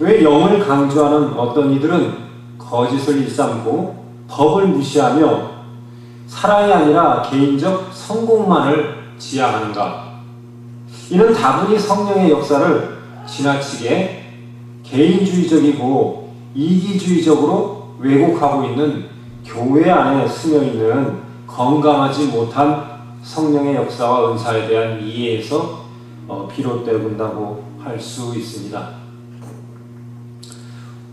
왜 영을 강조하는 어떤 이들은 거짓을 일삼고 법을 무시하며 사랑이 아니라 개인적 성공만을 지향하는가? 이는 다분히 성령의 역사를 지나치게 개인주의적이고 이기주의적으로 왜곡하고 있는 교회 안에 스며 있는 건강하지 못한 성령의 역사와 은사에 대한 이해에서 어, 비롯되는다고 할 수 있습니다.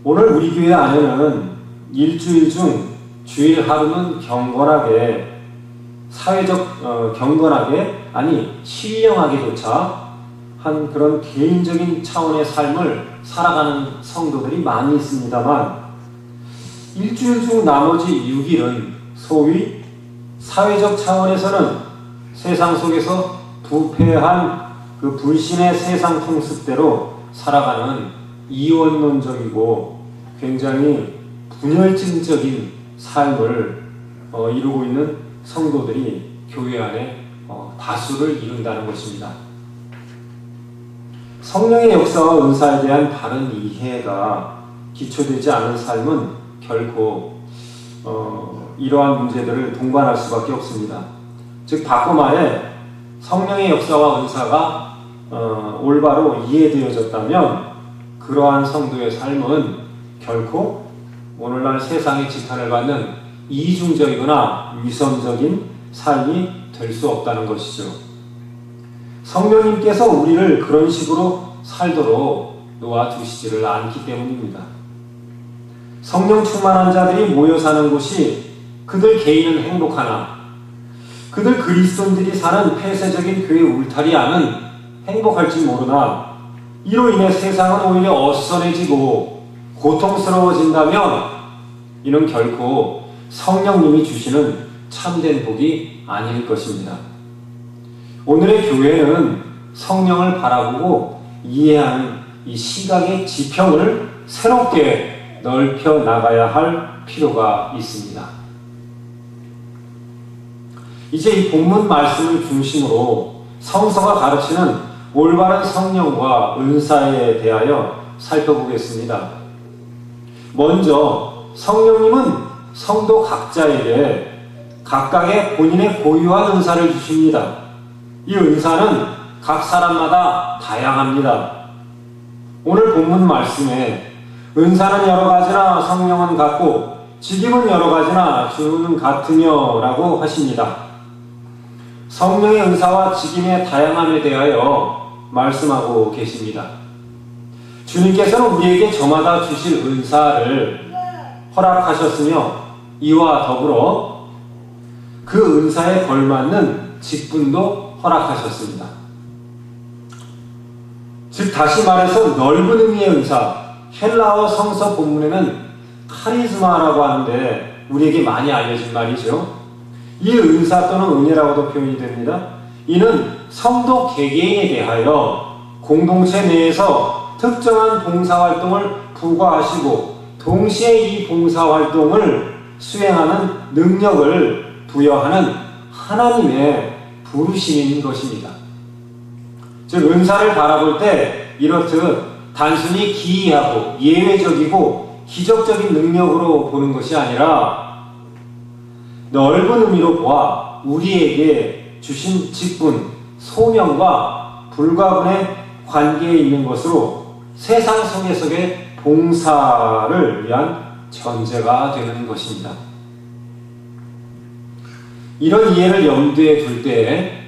오늘 우리 교회 안에는 일주일 중 주일 하루는 경건하게 사회적 어, 경건하게 아니 신령하게조차 한 그런 개인적인 차원의 삶을 살아가는 성도들이 많이 있습니다만 일주일 중 나머지 6일은 소위 사회적 차원에서는 세상 속에서 부패한 그 불신의 세상 풍습대로 살아가는 이원론적이고 굉장히 분열증적인 삶을 어, 이루고 있는 성도들이 교회 안에 어, 다수를 이룬다는 것입니다. 성령의 역사와 은사에 대한 바른 이해가 기초되지 않은 삶은 결코 어, 이러한 문제들을 동반할 수밖에 없습니다. 즉 바꿔 말해 성령의 역사와 은사가 어, 올바로 이해되어졌다면 그러한 성도의 삶은 결코 오늘날 세상의 지탄을 받는 이중적이거나 위선적인 삶이 될 수 없다는 것이죠. 성령님께서 우리를 그런 식으로 살도록 놓아두시지를 않기 때문입니다. 성령 충만한 자들이 모여 사는 곳이 그들 개인은 행복하나 그들 그리스도인들이 사는 폐쇄적인 교회 울타리 안은 행복할지 모르나 이로 인해 세상은 오히려 어수선해지고 고통스러워진다면 이는 결코 성령님이 주시는 참된 복이 아닐 것입니다. 오늘의 교회는 성령을 바라보고 이해하는 이 시각의 지평을 새롭게 넓혀 나가야 할 필요가 있습니다. 이제 이 본문 말씀을 중심으로 성서가 가르치는 올바른 성령과 은사에 대하여 살펴보겠습니다. 먼저 성령님은 성도 각자에게 각각의 본인의 고유한 은사를 주십니다. 이 은사는 각 사람마다 다양합니다. 오늘 본문 말씀에 은사는 여러 가지나 성령은 같고 직임은 여러 가지나 주는 같으며 라고 하십니다. 성령의 은사와 직임의 다양함에 대하여 말씀하고 계십니다. 주님께서는 우리에게 저마다 주실 은사를 허락하셨으며 이와 더불어 그 은사에 걸맞는 직분도 허락하셨습니다. 즉 다시 말해서 넓은 의미의 은사, 헬라어 성서 본문에는 카리즈마라고 하는데 우리에게 많이 알려진 말이죠. 이 은사 또는 은혜라고도 표현이 됩니다. 이는 성도 개개인에 대하여 공동체 내에서 특정한 봉사활동을 부과하시고 동시에 이 봉사활동을 수행하는 능력을 부여하는 하나님의 부르심인 것입니다. 즉 은사를 바라볼 때 이렇듯 단순히 기이하고 예외적이고 기적적인 능력으로 보는 것이 아니라 넓은 의미로 보아 우리에게 주신 직분, 소명과 불가분의 관계에 있는 것으로 세상 속에서의 봉사를 위한 전제가 되는 것입니다. 이런 이해를 염두에 둘때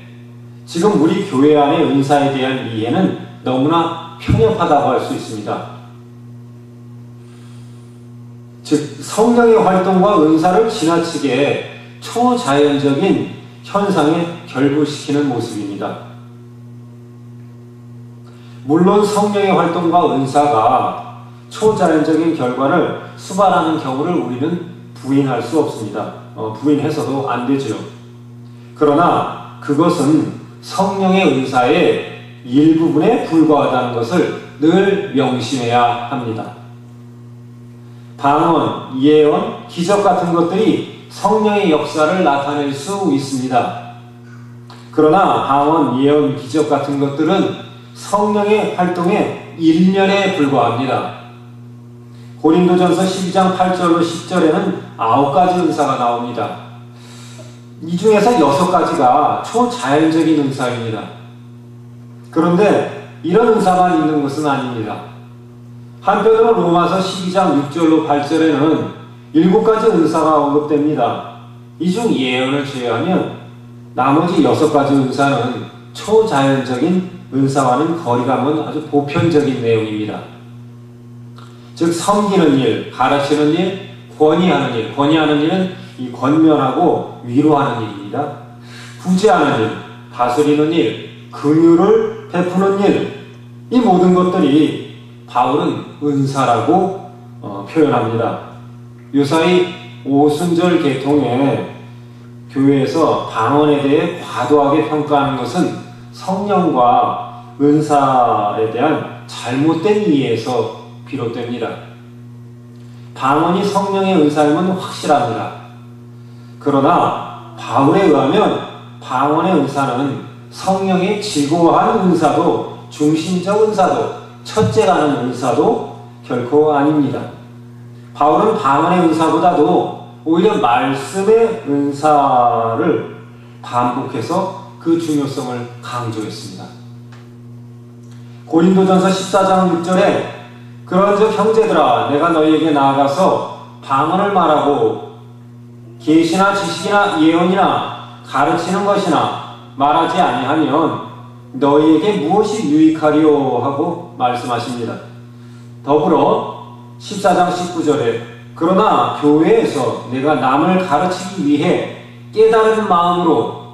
지금 우리 교회 안의 은사에 대한 이해는 너무나 편협하다고 할 수 있습니다. 즉 성령의 활동과 은사를 지나치게 초자연적인 현상에 결부시키는 모습입니다. 물론 성령의 활동과 은사가 초자연적인 결과를 수반하는 경우를 우리는 부인할 수 없습니다. 어, 부인해서도 안 되죠. 그러나 그것은 성령의 은사의 일부분에 불과하다는 것을 늘 명심해야 합니다. 방언, 예언, 기적 같은 것들이 성령의 역사를 나타낼 수 있습니다. 그러나 방언, 예언, 기적 같은 것들은 성령의 활동의 일면에 불과합니다. 고린도전서 12장 8절로 10절에는 아홉 가지 은사가 나옵니다. 이 중에서 여섯 가지가 초자연적인 은사입니다. 그런데 이런 은사만 있는 것은 아닙니다. 한편으로 로마서 12장 6절로 8절에는 일곱 가지 은사가 언급됩니다. 이 중 예언을 제외하면 나머지 여섯 가지 은사는 초자연적인 은사와는 거리감은 아주 보편적인 내용입니다. 즉 섬기는 일, 가르치는 일, 권위하는 일. 권위하는 일은 이 권면하고 위로하는 일입니다. 구제하는 일, 다스리는 일, 긍휼을 베푸는 일. 이 모든 것들이 바울은 은사라고 어, 표현합니다. 유사히 오순절 계통에 교회에서 방언에 대해 과도하게 평가하는 것은 성령과 은사에 대한 잘못된 이해에서 비롯됩니다. 방언이 성령의 은사임은 확실합니다. 그러나 바울에 의하면 방언의 은사는 성령의 지고한 은사도 중심적 은사도 첫째라는 은사도 결코 아닙니다. 바울은 방언의 은사보다도 오히려 말씀의 은사를 반복해서 그 중요성을 강조했습니다. 고린도전서 14장 6절에 그런즉 형제들아 내가 너희에게 나아가서 방언을 말하고 계시나 지식이나 예언이나 가르치는 것이나 말하지 아니하면 너희에게 무엇이 유익하리요 하고 말씀하십니다. 더불어 14장 19절에 그러나 교회에서 내가 남을 가르치기 위해 깨달은 마음으로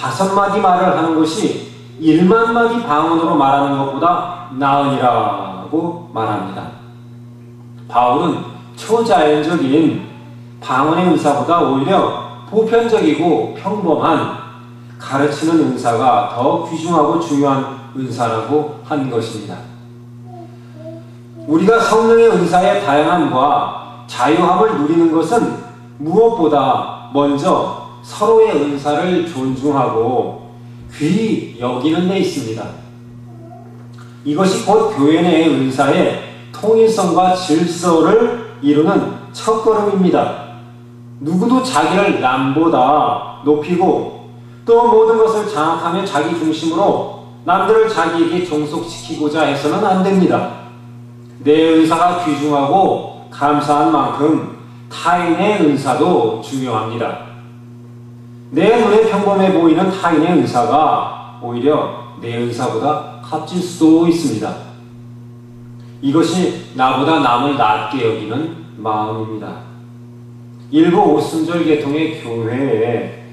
다섯 마디 말을 하는 것이 일만 마디 방언으로 말하는 것보다 나으니라고 말합니다. 바울은 초자연적인 방언의 은사보다 오히려 보편적이고 평범한 가르치는 은사가 더 귀중하고 중요한 은사라고 한 것입니다. 우리가 성령의 은사의 다양함과 자유함을 누리는 것은 무엇보다 먼저 서로의 은사를 존중하고 귀히 여기는 데 있습니다. 이것이 곧 교회 내의 은사의 통일성과 질서를 이루는 첫걸음입니다. 누구도 자기를 남보다 높이고 또 모든 것을 장악하며 자기 중심으로 남들을 자기에게 종속시키고자 해서는 안 됩니다. 내 은사가 귀중하고 감사한 만큼 타인의 은사도 중요합니다. 내 눈에 평범해 보이는 타인의 은사가 오히려 내 은사보다 값질 수도 있습니다. 이것이 나보다 남을 낮게 여기는 마음입니다. 일부 오순절 계통의 교회에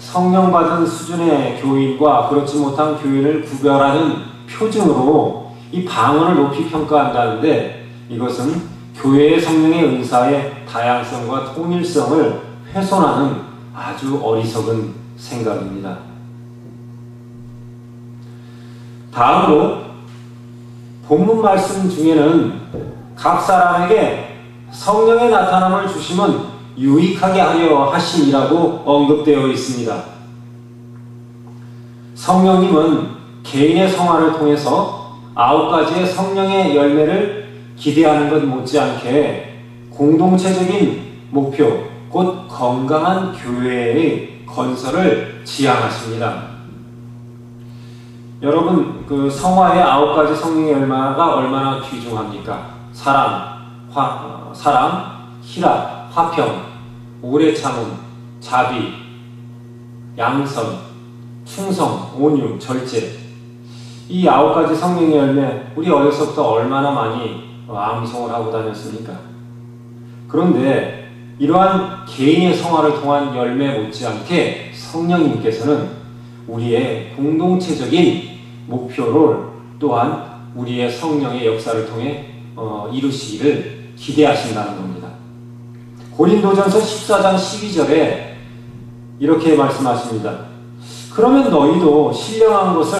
성령 받은 수준의 교인과 그렇지 못한 교인을 구별하는 표준으로 이 방언을 높이 평가한다는데 이것은 교회의 성령의 은사의 다양성과 통일성을 훼손하는 아주 어리석은 생각입니다. 다음으로 본문 말씀 중에는 각 사람에게 성령의 나타남을 주심은 유익하게 하려 하심이라고 언급되어 있습니다. 성령님은 개인의 성화를 통해서 아홉 가지의 성령의 열매를 기대하는 것 못지않게 공동체적인 목표, 곧 건강한 교회의 건설을 지향하십니다. 여러분, 그 성화의 아홉 가지 성령의 열매가 얼마나 귀중합니까? 사랑, 화, 어, 사랑, 희락, 화평, 오래 참음, 자비, 양선, 충성, 온유, 절제. 이 아홉 가지 성령의 열매, 우리 어려서부터 얼마나 많이 암송을 하고 다녔습니까? 그런데 이러한 개인의 성화를 통한 열매 못지않게 성령님께서는 우리의 공동체적인 목표를 또한 우리의 성령의 역사를 통해 어, 이루시기를 기대하신다는 겁니다. 고린도전서 14장 12절에 이렇게 말씀하십니다. 그러면 너희도 신령한 것을